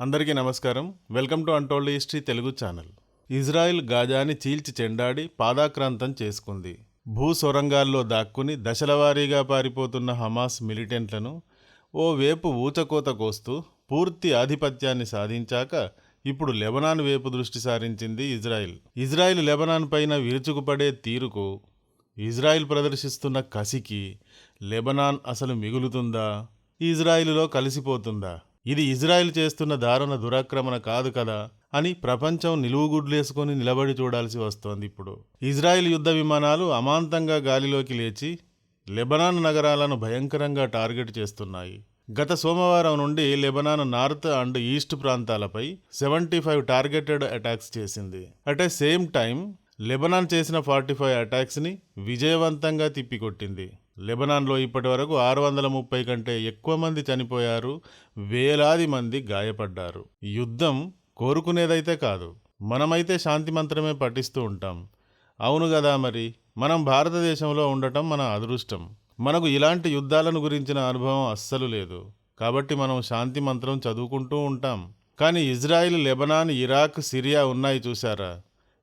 అందరికీ నమస్కారం. Welcome to untold history Telugu channel. Israel గాజాని చీల్చి చెండాడి పాదాక్రాంతం చేసుకుంది. భూ సొరంగాల్లో దాక్కుని దశలవారీగా పారిపోతున్న హమాస్ మిలిటెంట్లను ఓ వేపు ఊచకోత కోస్తూ పూర్తి ఆధిపత్యాన్ని సాధించాక ఇప్పుడు లెబనాన్ వైపు దృష్టి సారించింది ఇజ్రాయిల్. ఇజ్రాయిల్ లెబనాన్ పైన విరుచుకుపడే తీరుకు ఇజ్రాయిల్ ప్రదర్శిస్తున్న కసికి లెబనాన్ అసలు మిగులుతుందా? ఇజ్రాయిల్లో కలిసిపోతుందా? ఇది ఇజ్రాయిల్ చేస్తున్న దారుణ దురాక్రమణ కాదు కదా అని ప్రపంచం నిలువుగుడ్లేసుకొని నిలబడి చూడాల్సి వస్తోంది ఇప్పుడు. ఇజ్రాయిల్ యుద్ధ విమానాలు అమాంతంగా గాలిలోకి లేచి లెబనాన్ నగరాలను భయంకరంగా టార్గెట్ చేస్తున్నాయి. గత సోమవారం నుండి లెబనాన్ నార్త్ అండ్ ఈస్ట్ ప్రాంతాలపై సెవెంటీ ఫైవ్ టార్గెటెడ్ అటాక్స్ చేసింది. At a same time Lebanon చేసిన ఫార్టీ ఫైవ్ అటాక్స్ని విజయవంతంగా తిప్పికొట్టింది. లెబనాన్లో ఇప్పటి వరకు ఆరు వందల ముప్పై కంటే ఎక్కువ మంది చనిపోయారు వేలాది మంది గాయపడ్డారు. యుద్ధం కోరుకునేదైతే కాదు మనమైతే శాంతి మంత్రమే పఠిస్తూ ఉంటాం. అవును కదా మరి మనం భారతదేశంలో ఉండటం మన అదృష్టం. మనకు ఇలాంటి యుద్ధాలను గురించిన అనుభవం అస్సలు లేదు. కాబట్టి మనం శాంతి మంత్రం చదువుకుంటూ ఉంటాం. కానీ ఇజ్రాయిల్ లెబనాన్ ఇరాక్ సిరియా ఉన్నాయి చూసారా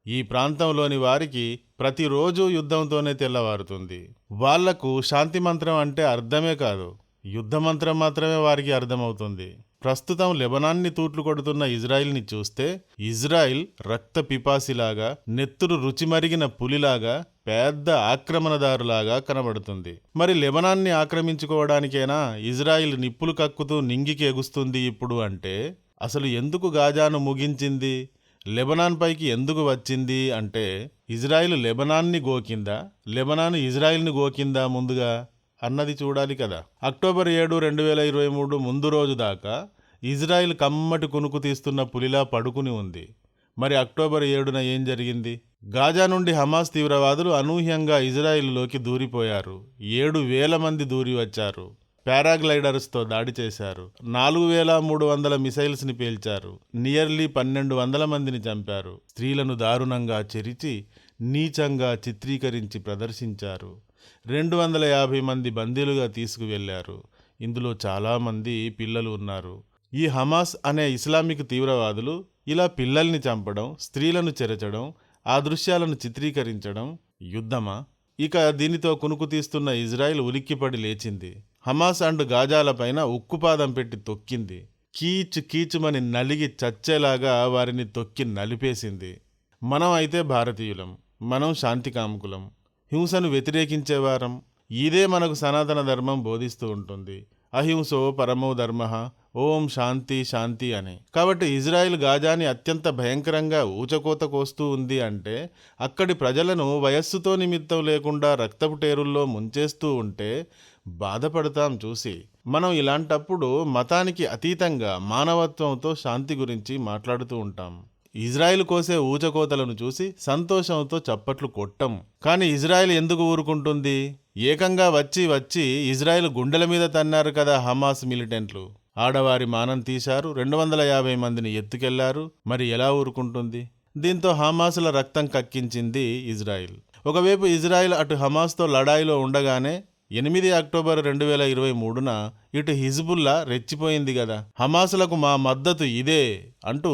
ఈ ప్రాంతంలోని వారికి ప్రతిరోజు యుద్ధంతోనే తెల్లవారుతుంది. వాళ్ళకు శాంతి మంత్రం అంటే అర్థమే కాదు. యుద్ధ మంత్రం మాత్రమే వారికి అర్థమవుతుంది. ప్రస్తుతం లెబనాన్ని తూట్లు కొడుతున్న ఇజ్రాయిల్ని చూస్తే ఇజ్రాయిల్ రక్త పిపాసిలాగా నెత్తురు రుచి మరిగిన పులిలాగా పెద్ద ఆక్రమణదారులాగా కనబడుతుంది. మరి లెబనాన్ని ఆక్రమించుకోవడానికైనా ఇజ్రాయిల్ నిప్పులు కక్కుతూ నింగికి ఎగుస్తుంది ఇప్పుడు అంటే? అసలు ఎందుకు గాజాను ముగించింది? లెబనాన్ పైకి ఎందుకు వచ్చింది అంటే ఇజ్రాయిల్ లెబనాన్ని గోకిందా? లెబనాన్ ఇజ్రాయిల్ని గోకిందా ముందుగా? అన్నది చూడాలి కదా. అక్టోబర్ ఏడు రెండు వేల ఇరవై మూడు ముందు రోజు దాకా ఇజ్రాయిల్ కమ్మటి కునుకు తీస్తున్న పులిలా పడుకుని ఉంది. మరి అక్టోబర్ ఏడున ఏం జరిగింది? గాజా నుండి హమాస్ తీవ్రవాదులు అనూహ్యంగా ఇజ్రాయిల్లోకి దూరిపోయారు. ఏడు వేల మంది దూరి వచ్చారు. పారాగ్లైడర్స్తో దాడి చేశారు. నాలుగు వేల మూడు వందల మిసైల్స్ని పేల్చారు. నియర్లీ పన్నెండు వందల మందిని చంపారు. స్త్రీలను దారుణంగా చెరిచి నీచంగా చిత్రీకరించి ప్రదర్శించారు. రెండు వందల యాభై మంది బందీలుగా తీసుకువెళ్ళారు. ఇందులో చాలామంది పిల్లలు ఉన్నారు. ఈ హమాస్ అనే ఇస్లామిక్ తీవ్రవాదులు ఇలా పిల్లల్ని చంపడం స్త్రీలను చెరచడం ఆ దృశ్యాలను చిత్రీకరించడం యుద్ధమా? ఇక దీనితో కునుకు తీస్తున్న ఇజ్రాయెల్ ఉలిక్కిపడి లేచింది. హమాస్ అండ్ గాజాలపైన ఉక్కుపాదం పెట్టి తొక్కింది. కీచ్ కీచుమని నలిగి చచ్చేలాగా వారిని తొక్కి నలిపేసింది. మనం అయితే భారతీయులం. మనం శాంతి కాముకులం హింసను వ్యతిరేకించేవారం ఇదే మనకు సనాతన ధర్మం బోధిస్తూ ఉంటుంది. అహింసో పరమో ధర్మ ఓం శాంతి శాంతి అని. కాబట్టి ఇజ్రాయిల్ గాజాని అత్యంత భయంకరంగా ఊచకోత కోస్తూ ఉంది అంటే అక్కడి ప్రజలను వయస్సుతో నిమిత్తం లేకుండా రక్తపు టేరుల్లో ముంచేస్తూ ఉంటే బాధపడతాం చూసి మనం ఇలాంటప్పుడు మతానికి అతీతంగా మానవత్వంతో శాంతి గురించి మాట్లాడుతూ ఉంటాం. ఇజ్రాయెల్ కోసే ఊచకోతలను చూసి సంతోషంతో చప్పట్లు కొట్టం. కానీ ఇజ్రాయెల్ ఎందుకు ఊరుకుంటుంది? ఏకంగా వచ్చి వచ్చి ఇజ్రాయెల్ గుండెల మీద తన్నారు కదా హమాస్ మిలిటెంట్లు. ఆడవారి మానం తీశారు రెండు వందల యాభై మందిని ఎత్తుకెళ్ళారు. మరి ఎలా ఊరుకుంటుంది? దీంతో హమాసుల రక్తం కక్కించింది ఇజ్రాయిల్. ఒకవైపు ఇజ్రాయిల్ అటు హమాస్తో లడాయిలో ఉండగానే ఎనిమిది అక్టోబర్ రెండు వేల ఇరవై మూడున ఇటు హిజ్బుల్లా రెచ్చిపోయింది కదా హమాసులకు మా మద్దతు ఇదే అంటూ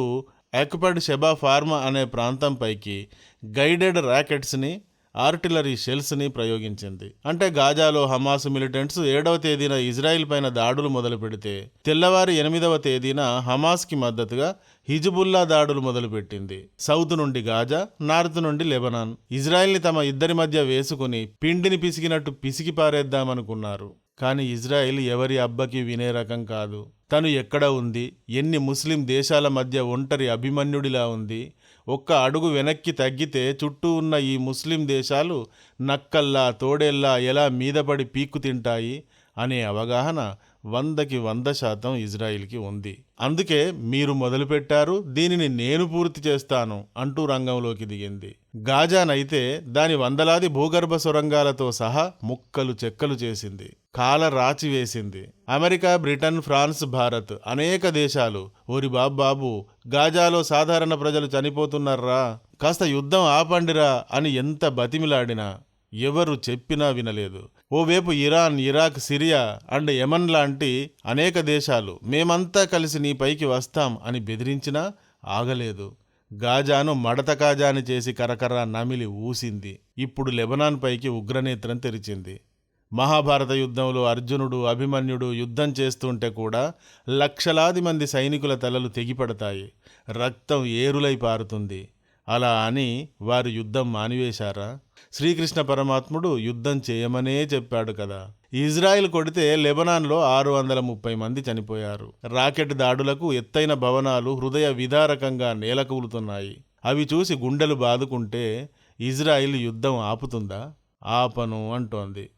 ఎక్పడ్ షెబా ఫార్మా అనే ప్రాంతంపైకి గైడెడ్ ర్యాకెట్స్ని ఆర్టిలరీ షెల్స్ని ప్రయోగించింది. అంటే గాజాలో హమాస్ మిలిటెంట్స్ ఏడవ తేదీన ఇజ్రాయిల్ పైన దాడులు మొదలు పెడితే తెల్లవారి ఎనిమిదవ తేదీన హమాస్కి మద్దతుగా హిజబుల్లా దాడులు మొదలుపెట్టింది సౌత్ నుండి గాజా నార్త్ నుండి లెబనాన్. ఇజ్రాయిల్ని తమ ఇద్దరి మధ్య వేసుకుని పిండిని పిసికినట్టు పిసికి పారేద్దామనుకున్నారు. కానీ ఇజ్రాయిల్ ఎవరి అబ్బకి వినే రకం కాదు. తను ఎక్కడ ఉంది? ఎన్ని ముస్లిం దేశాల మధ్య ఒంటరి అభిమన్యుడిలా ఉంది? ఒక్క అడుగు వెనక్కి తగ్గితే చుట్టూ ఉన్న ఈ ముస్లిం దేశాలు నక్కల్లా తోడేల్లా ఎలా మీదపడి పీక్కు తింటాయి అనే అవగాహన వందకి వంద శాతం ఇజ్రాయిల్కి ఉంది. అందుకే మీరు మొదలుపెట్టారు దీనిని నేను పూర్తి చేస్తాను అంటూ రంగంలోకి దిగింది. గాజానైతే దాని వందలాది భూగర్భ సొరంగాలతో సహా ముక్కలు చెక్కలు చేసింది కాల రాచి వేసింది. అమెరికా బ్రిటన్ ఫ్రాన్స్ భారత్ అనేక దేశాలు ఓరి బాబాబు గాజాలో సాధారణ ప్రజలు చనిపోతున్నారా కాస్త యుద్ధం ఆపండిరా అని ఎంత బతిమిలాడినా ఎవరు చెప్పినా వినలేదు. ఓవేపు Iran Iraq Syria and Yemen లాంటి అనేక దేశాలు మేమంతా కలిసి నీపైకి వస్తాం అని బెదిరించినా ఆగలేదు. గాజాను మడత కాజాని చేసి కరకర నమిలి ఊసింది. ఇప్పుడు లెబనాన్ పైకి ఉగ్రనేత్రం తెరిచింది. మహాభారత యుద్ధంలో అర్జునుడు అభిమన్యుడు యుద్ధం చేస్తుంటే కూడా లక్షలాది మంది సైనికుల తలలు తెగిపడతాయి. రక్తం ఏరులై పారుతుంది. అలా అని వారు యుద్ధం మానివేశారా? శ్రీకృష్ణ పరమాత్ముడు యుద్ధం చేయమనే చెప్పాడు కదా. ఇజ్రాయిల్ కొడితే లెబనాన్లో ఆరు వందల ముప్పై మంది చనిపోయారు. రాకెట్ దాడులకు ఎత్తైన భవనాలు హృదయ విదారకంగా నేలకూలుతున్నాయి. అవి చూసి గుండెలు బాదుకుంటే ఇజ్రాయిల్ యుద్ధం ఆపుతుందా? ఆపను అంటోంది.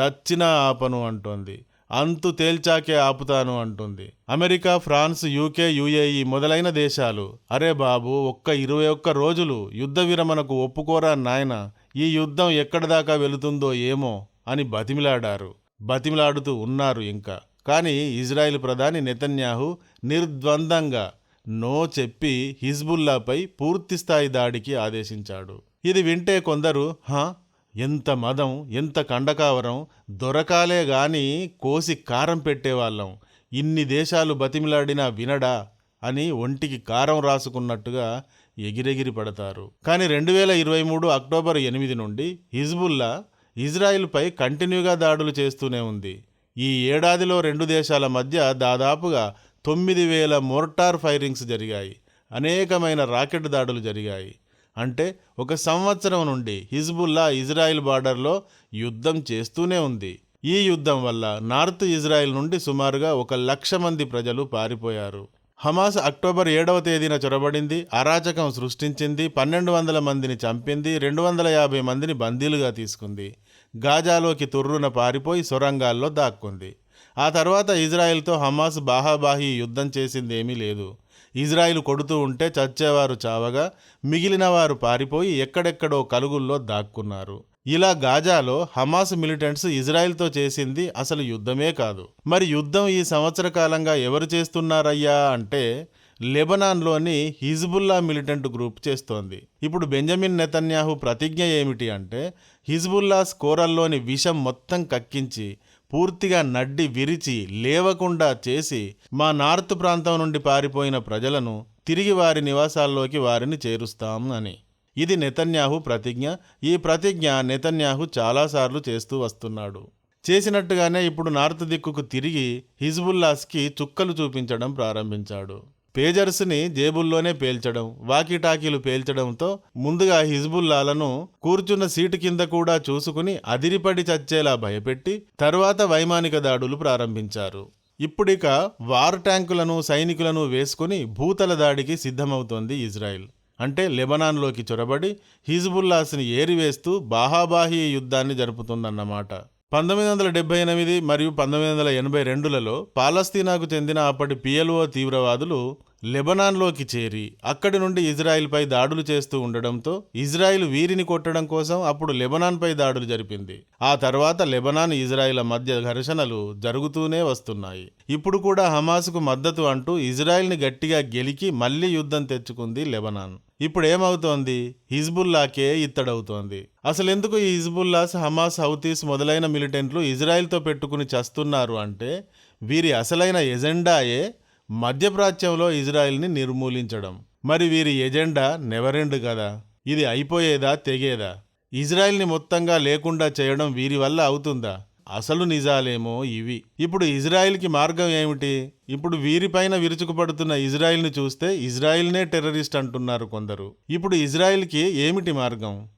చచ్చినా ఆపను అంటోంది. అంతు తేల్చాకే ఆపుతాను అంటుంది. అమెరికా ఫ్రాన్స్ యూకే యుఏఈ మొదలైన దేశాలు అరే బాబు ఒక్క ఇరవై ఒక్క రోజులు యుద్ధ విరమణకు ఒప్పుకోరా నాయన? ఈ యుద్ధం ఎక్కడి దాకా వెళుతుందో ఏమో? అని బతిమిలాడారు. బతిమిలాడుతూ ఉన్నారు ఇంకా. కానీ ఇజ్రాయెల్ ప్రధాని నెతన్యాహు నిర్ద్వందంగా నో చెప్పి హిజ్బుల్లాపై పూర్తిస్థాయి దాడికి ఆదేశించాడు. ఇది వింటే కొందరు హా ఎంత మదం ఎంత కండకావరం దొరకాలే గాని కోసి కారం పెట్టేవాళ్ళం. ఇన్ని దేశాలు బతిమిలాడినా వినడా అని ఒంటికి కారం రాసుకున్నట్టుగా ఎగిరెగిరి పడతారు. కానీ రెండు వేల ఇరవై మూడు అక్టోబర్ ఎనిమిది నుండి హిజ్బుల్లా ఇజ్రాయిల్పై కంటిన్యూగా దాడులు చేస్తూనే ఉంది. ఈ ఏడాదిలో రెండు దేశాల మధ్య దాదాపుగా తొమ్మిది వేల మోర్టార్ ఫైరింగ్స్ జరిగాయి. అనేకమైన రాకెట్ దాడులు జరిగాయి. అంటే ఒక సంవత్సరం నుండి హిజ్బుల్లా ఇజ్రాయిల్ బార్డర్లో యుద్ధం చేస్తూనే ఉంది. ఈ యుద్ధం వల్ల నార్త్ ఇజ్రాయిల్ నుండి సుమారుగా ఒక లక్ష మంది ప్రజలు పారిపోయారు. హమాస్ అక్టోబర్ ఏడవ తేదీన చొరబడింది అరాచకం సృష్టించింది పన్నెండు వందల మందిని చంపింది రెండు వందల యాభై మందిని బందీలుగా తీసుకుంది. గాజాలోకి తుర్రున పారిపోయి సొరంగాల్లో దాక్కుంది. ఆ తర్వాత ఇజ్రాయెల్తో హమాస్ బాహాబాహీ యుద్ధం చేసింది ఏమీ లేదు. ఇజ్రాయిల్ కొడుతూ ఉంటే చచ్చేవారు చావగా మిగిలిన వారు పారిపోయి ఎక్కడెక్కడో కలుగుల్లో దాక్కున్నారు. ఇలా గాజాలో హమాస్ మిలిటెంట్స్ ఇజ్రాయెల్తో చేసింది అసలు యుద్ధమే కాదు. మరి యుద్ధం ఈ సంవత్సర కాలంగా ఎవరు చేస్తున్నారయ్యా అంటే లెబనాన్లోని హిజ్బుల్లా మిలిటెంట్ గ్రూప్ చేస్తోంది. ఇప్పుడు బెంజమిన్ నెతన్యాహు ప్రతిజ్ఞ ఏమిటి అంటే హిజ్బుల్లా స్కోరల్లోని విషం మొత్తం కక్కించి పూర్తిగా నడ్డి విరిచి లేవకుండా చేసి మా నార్త్ ప్రాంతం నుండి పారిపోయిన ప్రజలను తిరిగి వారి నివాసాల్లోకి వారిని చేరుస్తాం అని. ఇది నెతన్యాహు ప్రతిజ్ఞ. ఈ ప్రతిజ్ఞ నెతన్యాహు చాలాసార్లు చేస్తూ వస్తున్నాడు. చేసినట్టుగానే ఇప్పుడు నార్త్ దిక్కుకు తిరిగి హిజ్బుల్లాస్కి చుక్కలు చూపించడం ప్రారంభించాడు. పేజర్స్ని జేబుల్లోనే పేల్చడం వాకీటాకీలు పేల్చడంతో ముందుగా హిజ్బుల్లాలను కూర్చున్న సీటు కింద కూడా చూసుకుని అదిరిపడి చచ్చేలా భయపెట్టి తరువాత వైమానిక దాడులు ప్రారంభించారు. ఇప్పుడిక వార్ ట్యాంకులను సైనికులను వేసుకుని భూతల దాడికి సిద్ధమవుతోంది ఇజ్రాయెల్. అంటే లెబనాన్లోకి చొరబడి హిజ్బుల్లాస్ని ఏరివేస్తూ బాహాబాహీ యుద్ధాన్ని జరుపుతుందన్నమాట. పంతొమ్మిది వందల డెబ్బై ఎనిమిది మరియు పంతొమ్మిది వందల ఎనభై రెండులలో పాలస్తీనాకు చెందిన అప్పటి పిఎల్ఓ తీవ్రవాదులు లెబనాన్లోకి చేరి అక్కడి నుండి ఇజ్రాయిల్పై దాడులు చేస్తూ ఉండడంతో ఇజ్రాయిల్ వీరిని కొట్టడం కోసం అప్పుడు లెబనాన్పై దాడులు జరిపింది. ఆ తర్వాత లెబనాన్ ఇజ్రాయిల్ మధ్య ఘర్షణలు జరుగుతూనే వస్తున్నాయి. ఇప్పుడు కూడా హమాస్కు మద్దతు అంటూ ఇజ్రాయిల్ని గట్టిగా గెలికి మళ్ళీ యుద్ధం తెచ్చుకుంది లెబనాన్. ఇప్పుడు ఏమవుతోంది? హిజ్బుల్లాకే ఇత్తడవుతోంది. అసలు ఎందుకు ఈ హిజ్బుల్లాస్ హమాస్ హౌతీస్ మొదలైన మిలిటెంట్లు ఇజ్రాయిల్తో పెట్టుకుని చస్తున్నారు అంటే వీరి అసలైన ఎజెండాయే మధ్యప్రాచ్యంలో ఇజ్రాయెల్ని నిర్మూలించడం. మరి వీరి ఎజెండా నెవరెండ్ కదా? ఇది అయిపోయేదా తెగేదా? ఇజ్రాయెల్ని మొత్తంగా లేకుండా చేయడం వీరి వల్ల అవుతుందా? అసలు నిజాలేమో ఇవి. ఇప్పుడు ఇజ్రాయెల్కి మార్గం ఏమిటి? ఇప్పుడు వీరిపైన విరుచుకుపడుతున్న ఇజ్రాయెల్ని చూస్తే ఇజ్రాయెల్నే టెర్రరిస్ట్ అంటున్నారు కొందరు. ఇప్పుడు ఇజ్రాయెల్కి ఏమిటి మార్గం?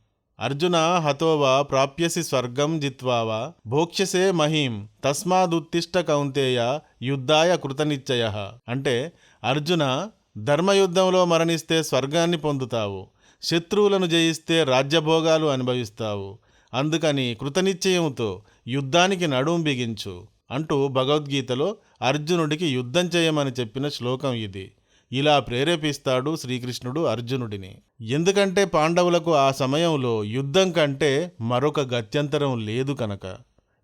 అర్జున హతోవా ప్రాప్యసి స్వర్గం జిత్వావా భోక్ష్యసే మహీం తస్మాదుత్తిష్ట కౌంతేయ యుద్ధాయ కృతనిశ్చయ. అంటే అర్జున ధర్మయుద్ధంలో మరణిస్తే స్వర్గాన్ని పొందుతావు శత్రువులను జయిస్తే రాజ్యభోగాలు అనుభవిస్తావు అందుకని కృతనిశ్చయంతో యుద్ధానికి నడుం బిగించు అంటూ భగవద్గీతలో అర్జునుడికి యుద్ధం చేయమని చెప్పిన శ్లోకం ఇది. ఇలా ప్రేరేపిస్తాడు శ్రీకృష్ణుడు అర్జునుడిని. ఎందుకంటే పాండవులకు ఆ సమయంలో యుద్ధం కంటే మరొక గత్యంతరం లేదు కనుక.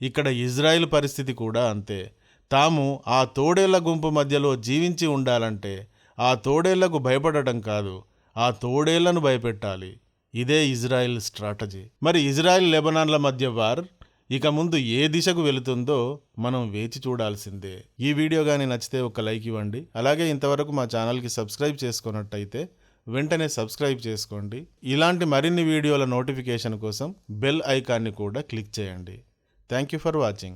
ఇక్కడ ఇజ్రాయిల్ పరిస్థితి కూడా అంతే. తాము ఆ తోడేళ్ళ గుంపు మధ్యలో జీవించి ఉండాలంటే ఆ తోడేళ్ళకు భయపడటం కాదు ఆ తోడేళ్ళను భయపెట్టాలి. ఇదే ఇజ్రాయెల్ స్ట్రాటజీ. మరి ఇజ్రాయెల్ లెబనాన్ల మధ్య వార్ ఇక ముందు ఏ దిశకు వెళుతుందో మనం వేచి చూడాల్సిందే. ఈ వీడియో కానీ నచ్చితే ఒక లైక్ ఇవ్వండి. అలాగే ఇంతవరకు మా ఛానల్కి సబ్స్క్రైబ్ చేసుకున్నట్టయితే వెంటనే సబ్స్క్రైబ్ చేసుకోండి. ఇలాంటి మరిన్ని వీడియోల నోటిఫికేషన్ కోసం బెల్ ఐకాన్ని కూడా క్లిక్ చేయండి. Thank you for watching.